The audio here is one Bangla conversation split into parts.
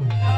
Oh.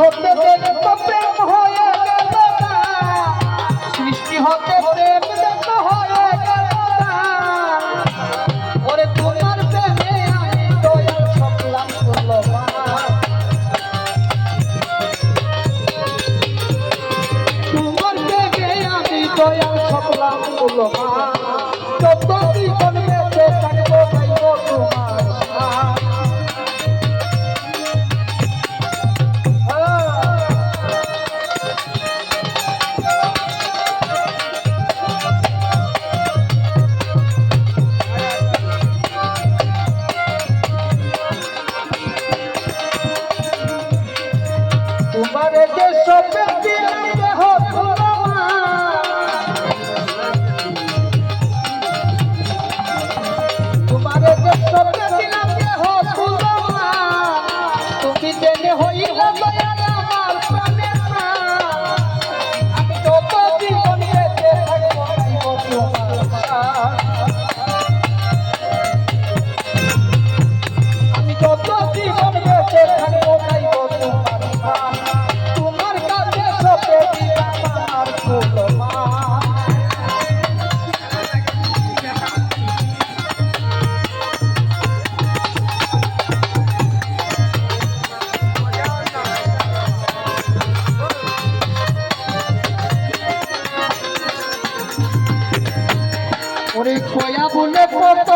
হতে প্রেম প্রেম হয়ে গেল সৃষ্টি তোমার প্রেমে আমি তো সবলাম করল তোমার প্রেমে আমি দয়াল আমার দেশ কয়া বলে কত